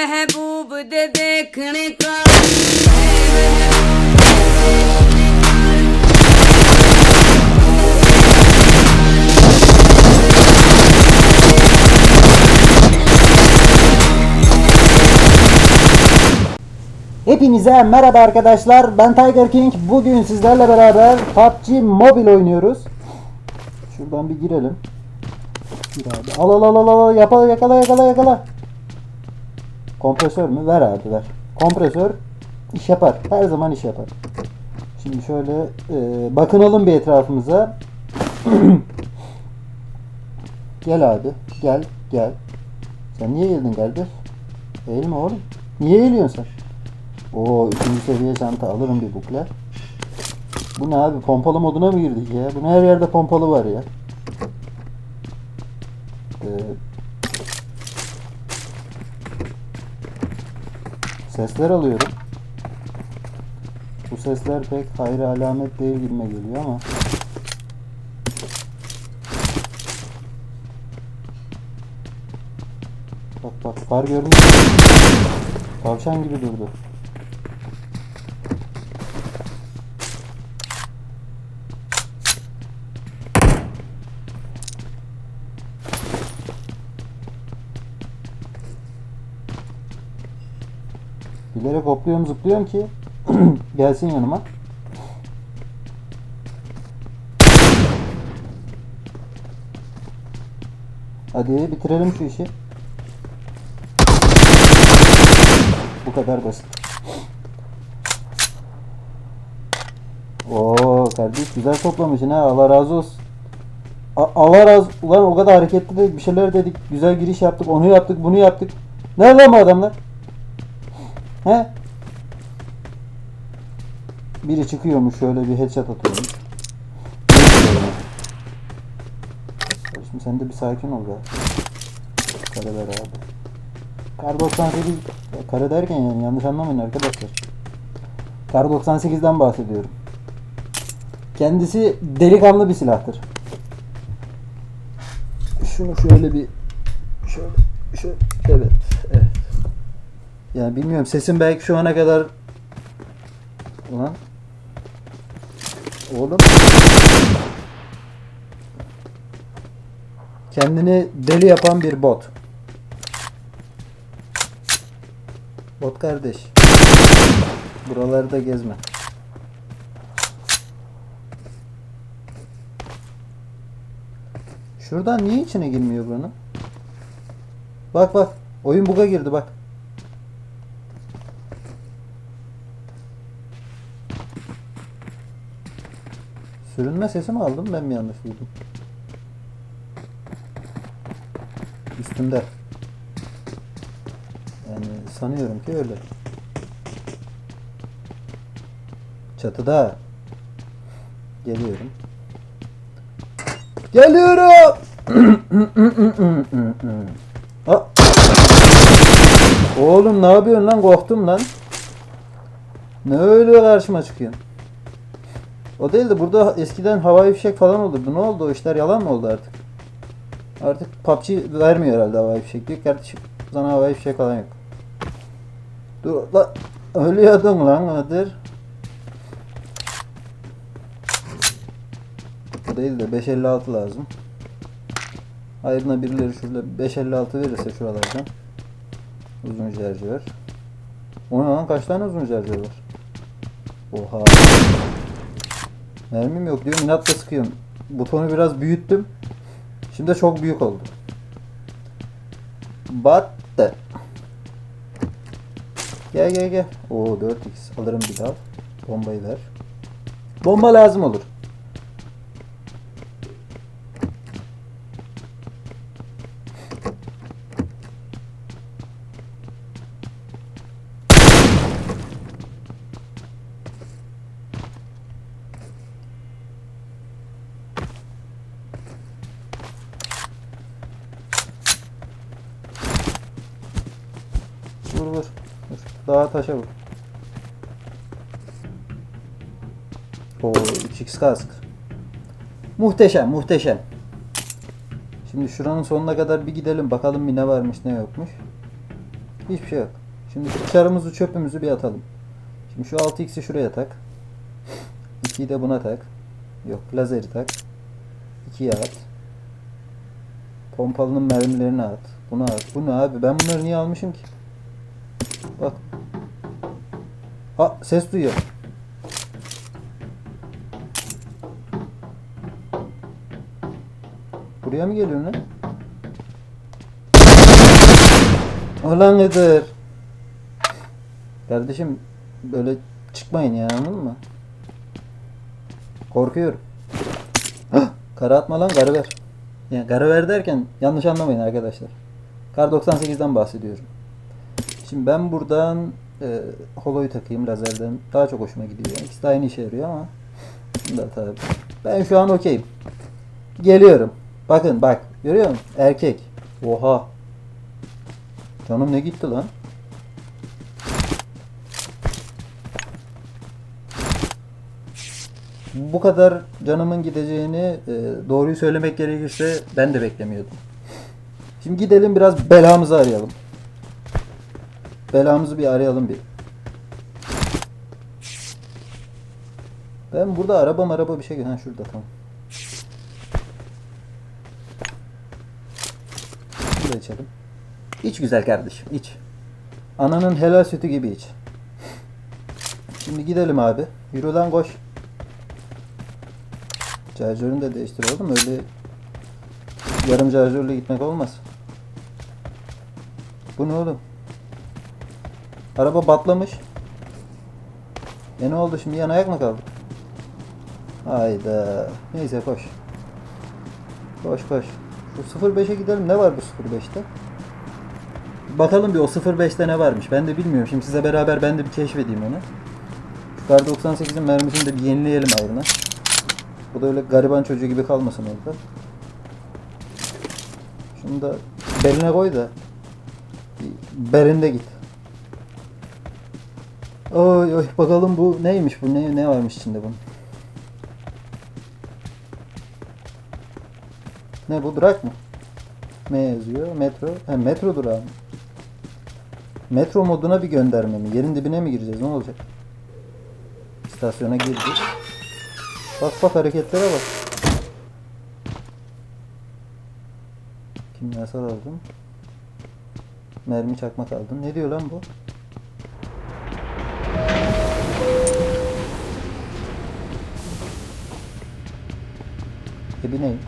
महबूब दे देखने का Hepinize merhaba arkadaşlar. Ben Tiger King. Bugün sizlerle beraber PUBG Mobile oynuyoruz. Şuradan bir girelim. Gir abi. Al al al al al. Yakala yakala yakala yakala. Kompresör mü? Ver abi ver. Kompresör iş yapar. Her zaman iş yapar. Şimdi şöyle e, bakınalım bir etrafımıza. gel abi. Gel gel. Sen niye geldin kardeş? Eğilme oğlum. Niye eğiliyorsun sen? Oo üçüncü seviye çanta alırım bir bukle. Bu ne abi pompalı moduna mı girdik ya? Bu her yerde pompalı var ya. Ee, sesler alıyorum. Bu sesler pek hayra alamet değil gibime geliyor ama. Bak bak far görmüş. Tavşan gibi durdu. Bilerek hopluyorum zıplıyorum ki gelsin yanıma. Hadi bitirelim şu işi. Bu kadar basit. Oo kardeş güzel toplamışsın ha Allah razı olsun. A- Allah razı ulan o kadar hareketli de bir şeyler dedik. Güzel giriş yaptık. Onu yaptık, bunu yaptık. Nerede bu adamlar? He? Biri çıkıyormuş şöyle bir headshot atıyormuş. Kardeşim sen de bir sakin ol be. Kareler abi. Kar 98 ya kare derken yani yanlış anlamayın arkadaşlar. Kar 98'den bahsediyorum. Kendisi delikanlı bir silahtır. Şunu şöyle bir şöyle şöyle evet evet. Yani bilmiyorum sesim belki şu ana kadar Ulan Oğlum Kendini deli yapan bir bot. Bot kardeş. Buralarda gezme. Şuradan niye içine girmiyor buranın? Bak bak. Oyun buga girdi bak. Sürünme sesi mi aldım ben mi yanlış duydum? Üstümde. Yani sanıyorum ki öyle. Çatıda. Geliyorum. Geliyorum. Ha. Oğlum ne yapıyorsun lan? Korktum lan. Ne öyle karşıma çıkıyorsun? O değil de burada eskiden havai fişek falan olurdu. Ne oldu o işler yalan mı oldu artık? Artık PUBG vermiyor herhalde havai fişek. Diyor kardeşim sana havai fişek falan yok. Dur la ölüyordun lan Kadir. Bu değil de 556 lazım. Hayrına birileri şurada 556 verirse şuralardan. Uzun şarjör. O ne lan kaç tane uzun şarjör var? Oha. Mermim yok diyorum inatla sıkıyorum. Butonu biraz büyüttüm. Şimdi çok büyük oldu. Battı. Gel gel gel. Oo 4x alırım bir daha. Bombayı ver. Bomba lazım olur. Vur vur. Vur. Dağa taşa vur. Oo 3x kask. Muhteşem muhteşem. Şimdi şuranın sonuna kadar bir gidelim bakalım bir ne varmış ne yokmuş. Hiçbir şey yok. Şimdi şu çarımızı çöpümüzü bir atalım. Şimdi şu 6x'i şuraya tak. 2'yi de buna tak. Yok lazeri tak. 2'ye at. Pompalının mermilerini at. Bunu at. Bu ne abi? Ben bunları niye almışım ki? Ha ses duyuyor. Buraya mı geliyorsun lan? Ulan Hıdır. Kardeşim böyle çıkmayın ya anladın mı? Korkuyorum. Kara atma lan karı ver. Yani karı ver derken yanlış anlamayın arkadaşlar. Kar 98'den bahsediyorum. Şimdi ben buradan e, holoyu takayım lazerden. Daha çok hoşuma gidiyor. İkisi de aynı işe yarıyor ama. Da tabii. Ben şu an okeyim. Geliyorum. Bakın bak. Görüyor musun? Erkek. Oha. Canım ne gitti lan? Bu kadar canımın gideceğini e, doğruyu söylemek gerekirse ben de beklemiyordum. Şimdi gidelim biraz belamızı arayalım. Belamızı bir arayalım bir. Ben burada araba araba bir şey... Ha şurada tamam. Şunu da içelim. İç güzel kardeşim iç. Ananın helal sütü gibi iç. Şimdi gidelim abi. Yürü lan koş. Şarjörünü de değiştir oğlum öyle yarım şarjörle gitmek olmaz. Bu ne oğlum? Araba batlamış. E ne oldu şimdi yan ayak mı kaldı? Hayda. Neyse koş. Koş koş. Şu 05'e gidelim. Ne var bu 05'te? Bakalım bir o 05'te ne varmış. Ben de bilmiyorum. Şimdi size beraber ben de bir keşfedeyim onu. Şu kar 98'in mermisini de bir yenileyelim ayrına. Bu da öyle gariban çocuğu gibi kalmasın orada. Şunu da beline koy da berinde git. Oy oy bakalım bu neymiş bu ne ne varmış içinde bunun. Ne bu durak mı? Ne yazıyor? Metro. Ha, metro durağı mı? Metro moduna bir gönderme mi? Yerin dibine mi gireceğiz? Ne olacak? İstasyona girdik. Bak bak hareketlere bak. Kimyasal aldım. Mermi çakmak aldım. Ne diyor lan bu? E bineyim.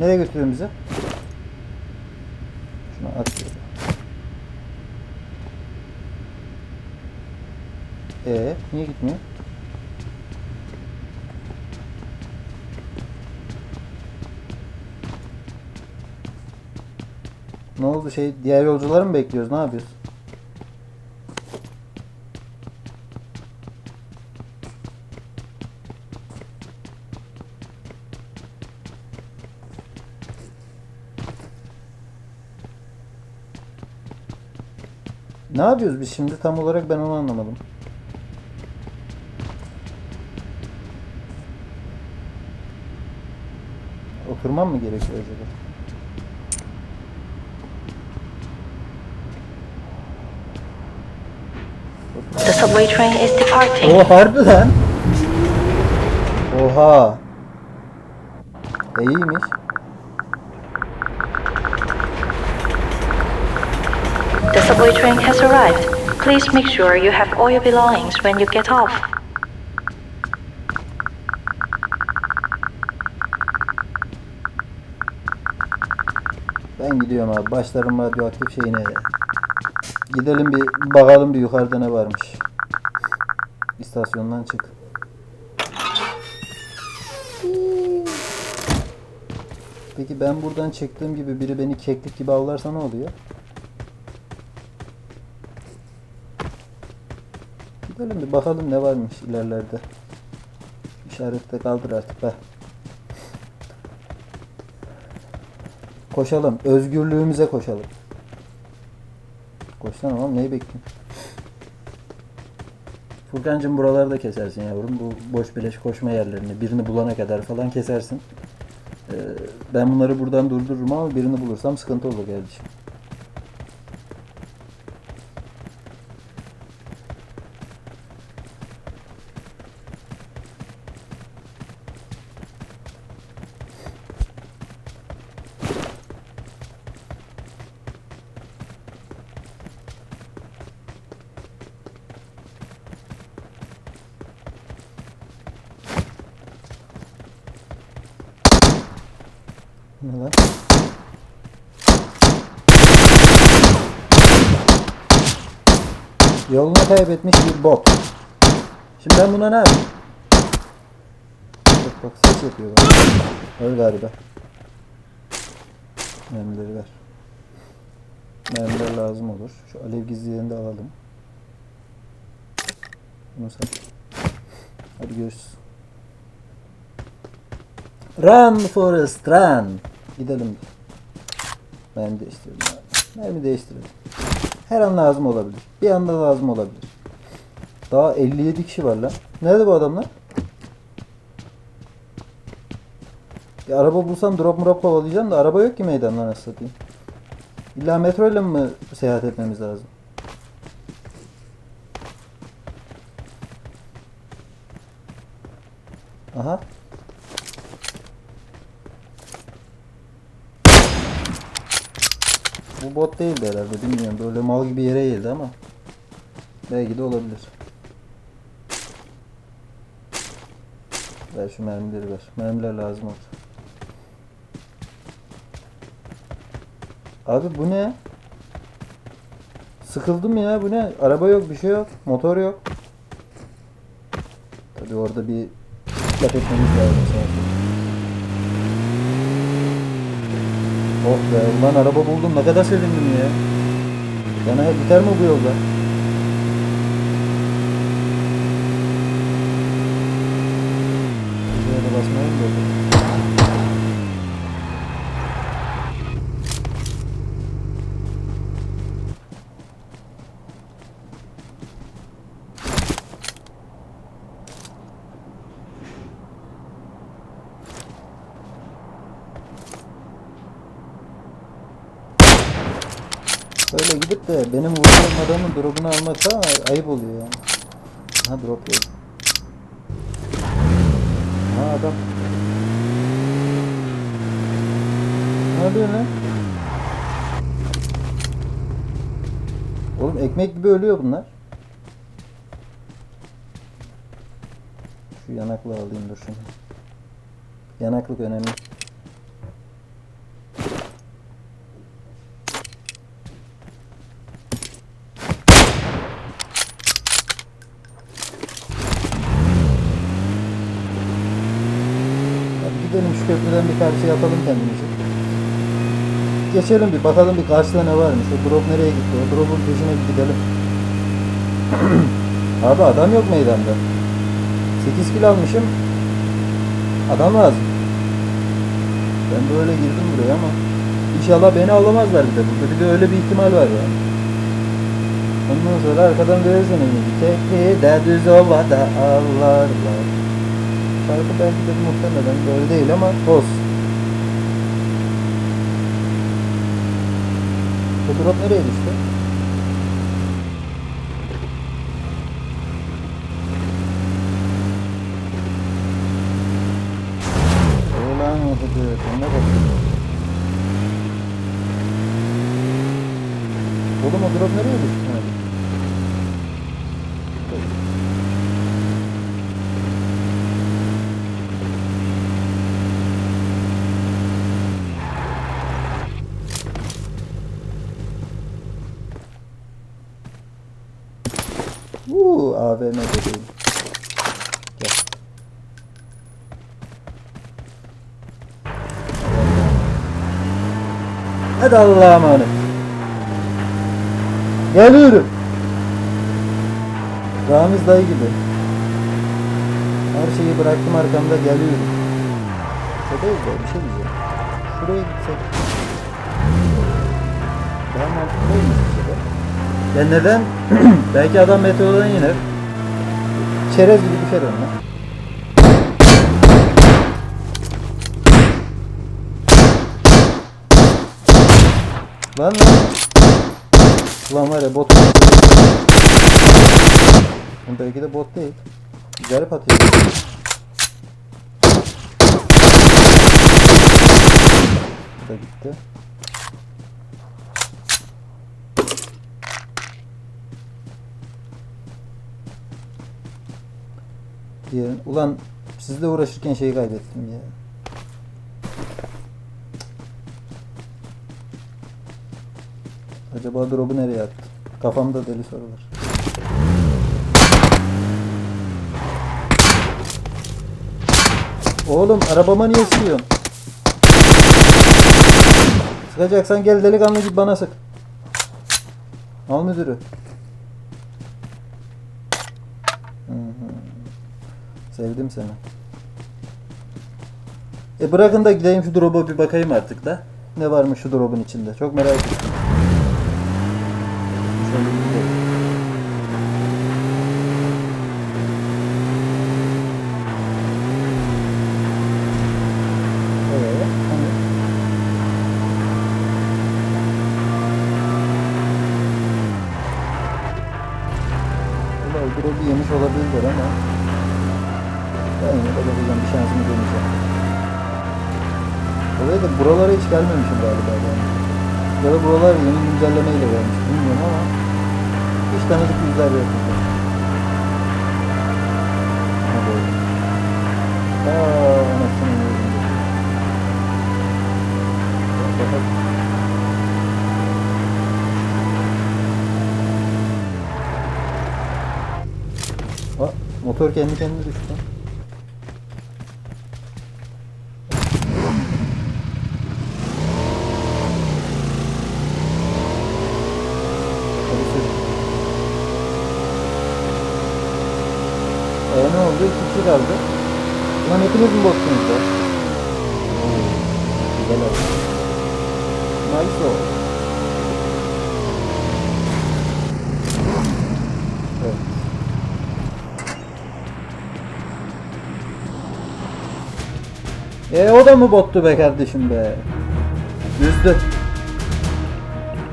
Nereye götürüyorsun bizi? Şunu at. şöyle. Ee, niye gitmiyor? Ne oldu şey diğer yolcuları mı bekliyoruz? Ne yapıyoruz? Ne yapıyoruz biz şimdi tam olarak ben onu anlamadım. Oturmam mı gerekiyor acaba? The subway train is departing. O harbi lan. Oha. E, iyiymiş. The subway train has arrived. Please make sure you have all your belongings when you get off. Ben gidiyorum abi. Başlarım radyoaktif şeyine. Gidelim bir bakalım bir yukarıda ne varmış. İstasyondan çık. Peki ben buradan çıktığım gibi biri beni keklik gibi avlarsa ne oluyor? Gidelim bir bakalım ne varmış ilerlerde. İşarette kaldır artık be. Koşalım. Özgürlüğümüze koşalım. Koşsana oğlum neyi bekliyorsun? Furkancığım buraları da kesersin yavrum. Bu boş beleş koşma yerlerini birini bulana kadar falan kesersin. Ee, ben bunları buradan durdururum ama birini bulursam sıkıntı olur kardeşim. Ne lan? Yolunu kaybetmiş bir bot. Şimdi ben buna ne yapayım? Bak bak ses yapıyor bana. Öl galiba. Mermileri ver. Mermiler lazım olur. Şu alev gizleyerini de alalım. Bunu sat. Hadi görüşürüz. Run Forest run. Gidelim. Mermi değiştirelim. abi. Mermi değiştirelim. Her an lazım olabilir. Bir anda lazım olabilir. Daha 57 kişi var lan. Nerede bu adamlar? Bir araba bulsam drop murap kovalayacağım da araba yok ki meydanda nasıl satayım. İlla metro ile mi seyahat etmemiz lazım? Aha. Bu bot değildi herhalde bilmiyorum. Böyle mal gibi yere eğildi ama. Belki de olabilir. Ver şu mermileri ver. Mermiler lazım olur. Abi bu ne? Sıkıldım ya bu ne? Araba yok bir şey yok. Motor yok. Tabi orada bir dikkat etmemiz lazım sanki. Oh be ulan araba buldum ne kadar sevindim ya. Yana biter mi bu yolda? Şuraya da basmaya mı geldi? Böyle gidip de benim vurduğum adamın drop'unu almak da ayıp oluyor yani. Ha drop yok. Ha adam. Ne oluyor lan? Oğlum ekmek gibi ölüyor bunlar. Şu yanaklı alayım dur şunu. Yanaklık önemli. Hadi gidelim şu köprüden bir karşıya atalım kendimizi. Geçelim bir bakalım bir karşıda ne varmış. O drop nereye gitti? O drop'un peşine gidelim. Abi adam yok meydanda. 8 kilo almışım. Adam lazım. Ben böyle girdim buraya ama inşallah beni alamazlar bir de burada. Bir de öyle bir ihtimal var ya. Ondan sonra arkadan verirsen emini. Tekli de düz ovada ağlarlar. Şarkı belki de muhtemelen böyle değil ama olsun. Bu drop nereye düştü? Ulan hadi önüne bakıyorum. Oğlum o drop nereye düştü? AVM bebeğim. Gel. Hadi Allah'a emanet. Geliyorum. Ramiz dayı gibi. Her şeyi bıraktım arkamda geliyorum. Şuraya gidelim bir şey diyeceğim. Şuraya gitsek. Daha mantıklı değil mi? Ya neden? Belki adam meteordan iner. Çerez gibi düşer önüne. Lan lan. Ulan var ya bot. Belki de bot değil. Garip atıyor. Da gitti. ya. Ulan sizle uğraşırken şeyi kaybettim ya. Acaba drop'u nereye attı? Kafamda deli sorular. Oğlum arabama niye sıkıyorsun? Sıkacaksan gel delikanlı gibi bana sık. Al müdürü. Sevdim seni. E bırakın da gideyim şu drop'a bir bakayım artık da. Ne varmış şu drop'un içinde? Çok merak ettim. Şöyle gidelim. Yemiş olabilirler ama yine de bakacağım bir şansımı deneyeceğim. Oraya da buralara hiç gelmemişim galiba ben. Ya da buralar yeni güncellemeyle gelmiş bilmiyorum ama hiç tanıdık yüzler yok. burada. Ha böyle. Aa anasını. Aa, motor kendi kendine düştü. lan. Hadi sür. Ee, ne oldu? İki kişi kaldı. Ulan hepiniz mi botsunuz da? Oo, Güzel oldu. Nice o. Evet. E o da mı bottu be kardeşim be? Üzdü.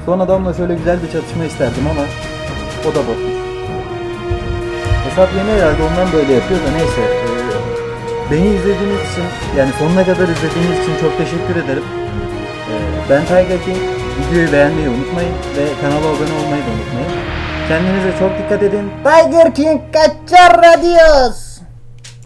Son adamla şöyle güzel bir çatışma isterdim ama o da botmuş. Hesap yeni herhalde ondan böyle yapıyor da neyse. Ee, beni izlediğiniz için yani sonuna kadar izlediğiniz için çok teşekkür ederim. Ee, ben Tiger King. Videoyu beğenmeyi unutmayın ve kanala abone olmayı da unutmayın. Kendinize çok dikkat edin. Tiger King kaçar adios.